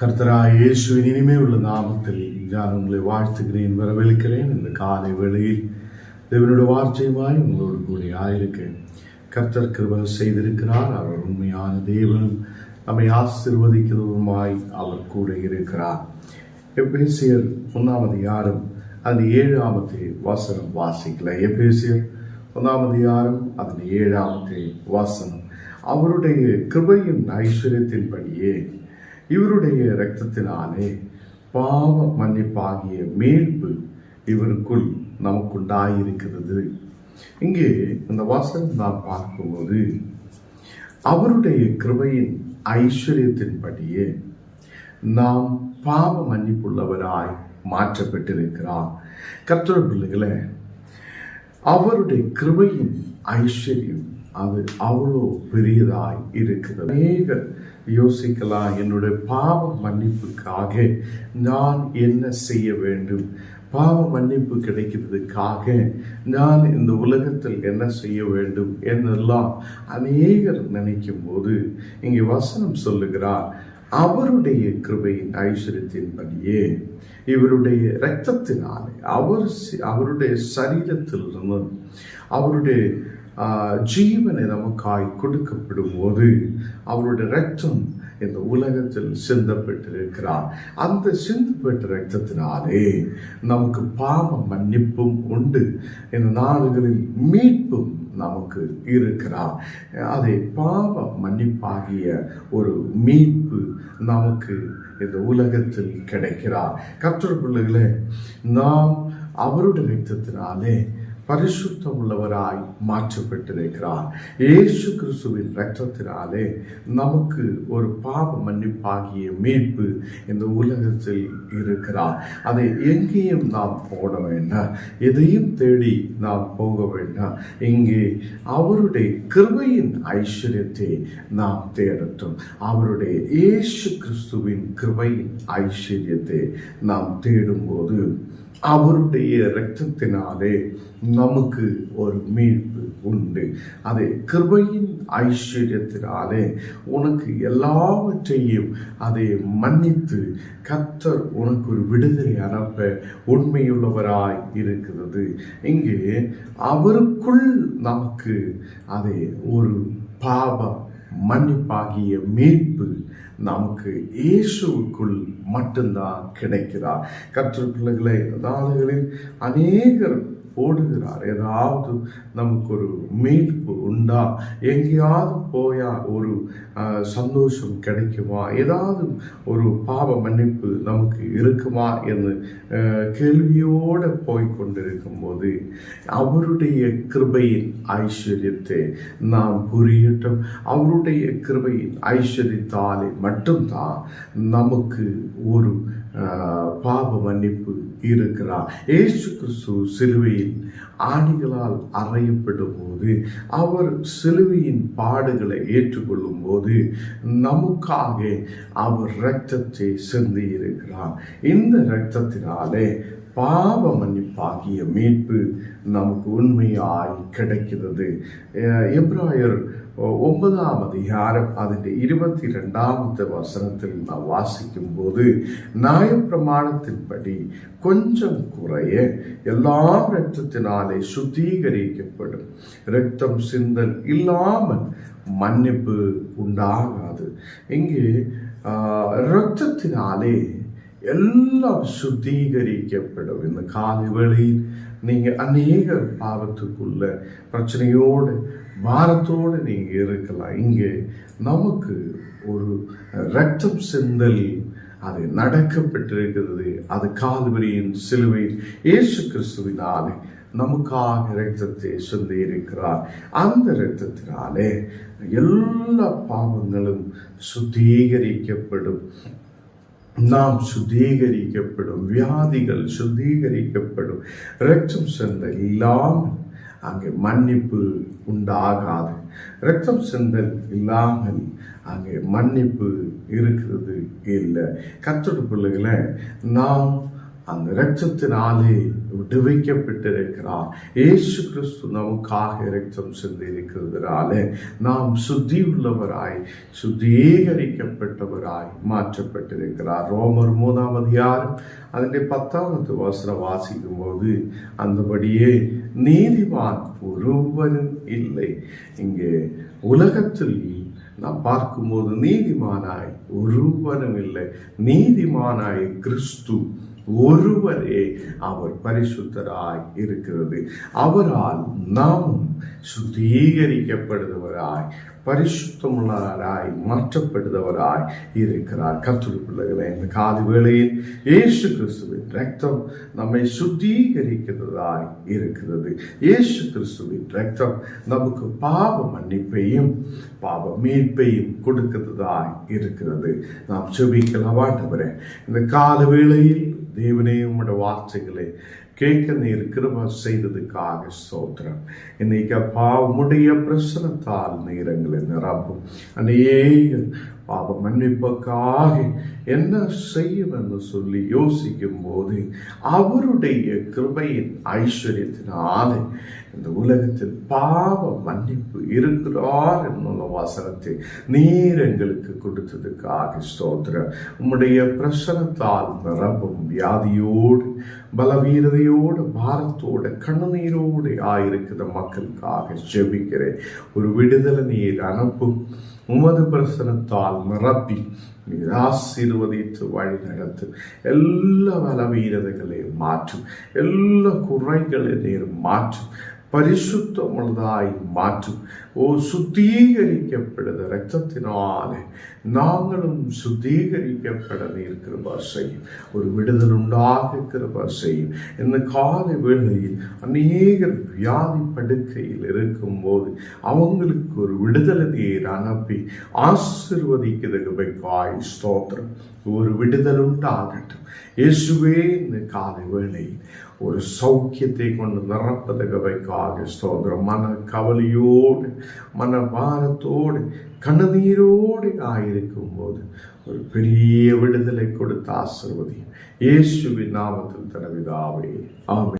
கர்த்தராய் இயேசுவின் இனிமே உள்ள நாமத்தில் நான் உங்களை வாழ்த்துகிறேன் வரவேற்கிறேன். இந்த காலை வேளையில் தேவனுடைய வார்த்தையுமாய் உங்களோடு கூட ஆயிருக்கேன். கர்த்தர் கிருப செய்திருக்கிறார். அவர் உண்மையான தேவனும் நம்மை ஆசிர்வதிக்கிறதுமாய் அவர் கூட இருக்கிறார். எபேசியர் ஒன்றாவது யாரும் அந்த ஏழாமத்தை வாசனம் வாசிக்கல. எபேசியர் ஒன்றாவது யாரும் அந்த ஏழாமத்தை வாசனம். அவருடைய கிருபையின் ஐஸ்வர்யத்தின்படியே இவருடைய இரத்தத்தினாலே பாவ மன்னிப்பாகிய மீட்பு இவருக்குள் நமக்குண்டாயிருக்கிறது. இங்கே இந்த வாசல் நாம் பார்க்கும்போது அவருடைய கிருபையின் ஐஸ்வர்யத்தின்படியே நாம் பாவ மன்னிப்புள்ளவராய் மாற்றப்பட்டிருக்கிறார். கர்த்தர் பிள்ளைகளை அவருடைய கிருபையின் ஐஸ்வர்யம் அது அவ்வளோ பெரியதாய் இருக்கிறது. அநேகர் யோசிக்கலாம் என்னுடைய பாவ மன்னிப்புக்காக நான் என்ன செய்ய வேண்டும்? பாவ மன்னிப்பு கிடைக்கிறதுக்காக நான் இந்த உலகத்தில் என்ன செய்ய வேண்டும் என்னெல்லாம் அநேகர் நினைக்கும் போது இங்கே வசனம் சொல்லுகிறார் அவருடைய கிருபையின் ஐஸ்வர்யத்தின்படியே இவருடைய இரத்தத்தினாலே அவர் அவருடைய சரீரத்திலிருந்து அவருடைய ஜீவனை நமக்காய் கொடுக்கப்படும் போது அவருடைய ரத்தம் இந்த உலகத்தில் சிந்தப்பட்டிருக்கிறார். அந்த சிந்தப்பட்ட ரத்தத்தினாலே நமக்கு பாவ மன்னிப்பும் உண்டு. இந்த நாடுகளில் மீட்பும் நமக்கு இருக்கிறார். அதை பாவ மன்னிப்பாகிய ஒரு மீட்பு நமக்கு இந்த உலகத்தில் கிடைக்கிறார். கற்றல் பிள்ளைகளே நாம் அவருடைய ரத்தத்தினாலே பரிசுத்தம் உள்ளவராய் மாற்றப்பட்டிருக்கிறார். இயேசு கிறிஸ்துவின் ரத்தத்தினாலே நமக்கு ஒரு பாவ மன்னிப்பாகிய மீட்பு இந்த உலகத்தில் இருக்கிறார். அதை எங்கேயும் நாம் போட வேண்டாம். எதையும் தேடி நாம் போக வேண்டாம். இங்கே அவருடைய கிருபையின் ஐஸ்வர்யத்தை நாம் தேடட்டும். அவருடைய இயேசு கிறிஸ்துவின் கிருபையின் ஐஸ்வர்யத்தை நாம் தேடும்போது அவருடைய இரத்தத்தினாலே நமக்கு ஒரு மீட்பு உண்டு. அதை கிருபையின் ஐஸ்வர்யத்தினாலே உனக்கு எல்லாவற்றையும் அதை மன்னித்து கத்தர் உனக்கு ஒரு விடுதலை அனுப்ப உண்மையுள்ளவராய் இருக்கிறது. இங்கே அவருக்குள் நமக்கு அதை ஒரு பாபம் மன்னிப்பாகிய மீட்பு நமக்கு இயேசுவுக்குள் மட்டும்தான் கிடைக்கிறார். கற்று பிள்ளைகளை நாடுகளில் அநேகர் ஓடுகிறார் ஏதாவது நமக்கு ஒரு மீட்பு உண்டா? எங்கேயாவது போயா ஒரு சந்தோஷம் கிடைக்குமா? ஏதாவது ஒரு பாவ மன்னிப்பு நமக்கு இருக்குமா என்று கேள்வியோடு போய் கொண்டிருக்கும் போது அவருடைய கிருபையின் ஐஸ்வர்யத்தை நாம் புரியட்டும். அவருடைய கிருபையின் ஐஸ்வர்யத்தாலே மட்டும்தான் நமக்கு ஒரு பாவ மன்னிப்பு இருக்கிறார் ஏசு கிறிஸ்து சிலுவையில் ஆணிகளால் அறையப்படும் போது அவர் சிலுவையின் பாடுகளை ஏற்றுக்கொள்ளும் போது நமக்காக அவர் இரத்தத்தை சிந்தி இருக்கிறார் இந்த இரத்தத்தினாலே பாவ மன்னிப்பாகிய மீட்பு நமக்கு உண்மையாய் கிடைக்கிறது அஹ் எப்ராயர் ஒன்பதாம் அதிகாரம் അതിൻ്റെ ഇരുപത്തി രണ്ടാമത്തെ വസനത്തിൽ നാം വാസിക്കുമ്പോൾ ന്യായപ്രമാണത്തിൻപടി കൊഞ്ചം കുറയെ എല്ലാം அதை சுத்திகரிக்கப்படும். ரத்தம் சிந்தல் இல்லாமல் மன்னிப்பு உண்டாகாது. இங்கே இரத்தத்தினாலே எல்லாம் சுத்திகரிக்கப்படும். இந்த காலை வேளையில் நீங்கள் அநேக பாவத்துக்குள்ள பிரச்சனையோடு பாரத்தோடு நீங்கள் இருக்கலாம். இங்கே நமக்கு ஒரு ரத்தம் செந்தல் அது நடக்கப்பட்டிருக்கிறது. அது கால்வரியின் சிலுவையில் இயேசு கிறிஸ்துவினாலே நமக்காக இரத்தத்தை சிந்தி இருக்கிறார் அந்த இரத்தத்தினாலே எல்லா பாவங்களும் சுத்திகரிக்கப்படும். நாம் சுத்திகரிக்கப்படும் வியாதிகள் சுத்திகரிக்கப்படும். ரத்தம் சிந்தல் இல்லாமல் அங்கே மன்னிப்பு உண்டாகாது. ரத்தம் சிந்தல் இல்லாமல் அங்கே மன்னிப்பு இருக்கிறது இல்லை. கத்தோட பிள்ளைகளை நாம் அந்த இரட்சத்தினாலே விடுவிக்கப்பட்டிருக்கிறார். ஏசு கிறிஸ்து நமக்காக இரட்சம் சிந்திருக்கிறதுனாலே நாம் சுத்தி உள்ளவராய் சுத்திகரிக்கப்பட்டவராய் மாற்றப்பட்டிருக்கிறார். ரோமர் மூணாவது அதிகாரம் அதனுடைய பத்தாவது வசனம் வாசிக்கும் போது அந்தபடியே நீதிவான் ஒருவரும் இல்லை. இங்கே உலகத்தில் நாம் பார்க்கும்போது நீதிமானாய் ஒருவனும் இல்லை நீதிமானாய் கிறிஸ்து ஒருவரே அவர் பரிசுத்தராய் இருக்கிறது. அவரால் நாமும் சுத்திகரிக்கப்படுதவராய் பரிசுத்தமுள்ளவராய் மாற்றப்படுதவராய் இருக்கிறார். கத்துருக்குள்ளே இந்த காது வேளையில் இயேசு கிறிஸ்துவின் ரத்தம் நம்மை சுத்திகரிக்கிறதாய் இருக்கிறது. இயேசு கிறிஸ்துவின் ரத்தம் நமக்கு பாவ மன்னிப்பையும் பாவ மீட்பையும் கொடுக்கிறதாய் இருக்கிறது. நாம் செபிக்கலாம் ஆண்டவரே. இந்த கால வேளையில் தேவனே உம்முடைய வார்த்தைகளை கேட்க நீர் கிருபா செய்ததுக்காக சோத்திரம் இன்னைக்கு அப்பா உம்முடைய பிரசனத்தால் நீரங்களை நிரப்பும். அநேக பாப மன்னிப்புக்காக என்ன செய்யும் என்று சொல்லி யோசிக்கும் போது அவருடைய கிருபையின் ஐஸ்வர்யத்தினாலே இந்த உலகத்தில் பாவ மன்னிப்பு இருக்கிறார் என்னுள்ள வசனத்தை நீர் எங்களுக்கு கொடுத்ததுக்காக ஸ்தோத்திரம். உம்முடைய பிரசனத்தால் நிரம்பும் வியாதியோடு பலவீனதையோடு பாரத்தோடு கண்ணநீரோடு ஆயிருக்கிற மக்களுக்காக ஜெபிக்கிறேன் ஒரு விடுதலை நீர் அனுப்பும் உமது பிரசனத்தால் நிரப்பி நீர் ஆசீர்வதித்து வழி நடத்தும் எல்லா பலவீனதைகளையும் மாற்றும் எல்லா குறைகளையும் நீர் மாற்றும் பரிசுத்தமுள்ளதாய் மாற்றும். ஓ சுத்திகரிக்கப்படுத ரத்தத்தினாலே நாங்களும் சுத்திகரிக்கப்பட நீர் கிருபா செய்யும். ஒரு விடுதல் உண்டாக கிருபா செய்யும். இந்த காலை வேளையில் அநேகர் வியாதி படுக்கையில் இருக்கும்போது அவங்களுக்கு ஒரு விடுதலை நீர் அனுப்பி ஆசிர்வதிக்கிறது காய் ஸ்தோத்திரம். ஒரு விடுதல் உண்டாகட்டும். இயேசுவே இந்த காலை வேளையில் ஒரு சௌக்கியத்தை கொண்டு நிரப்பதகவைக்காக ஸ்தோத்திரம். மன கவலையோடு மன பாரத்தோடு கண்ணீரோடு ஆயிருக்கும் போது ஒரு பெரிய விடுதலை கொடுத்த ஆசிர்வதியும் இயேசுவின் நாமத்தில் தனவிதாவே ஆமே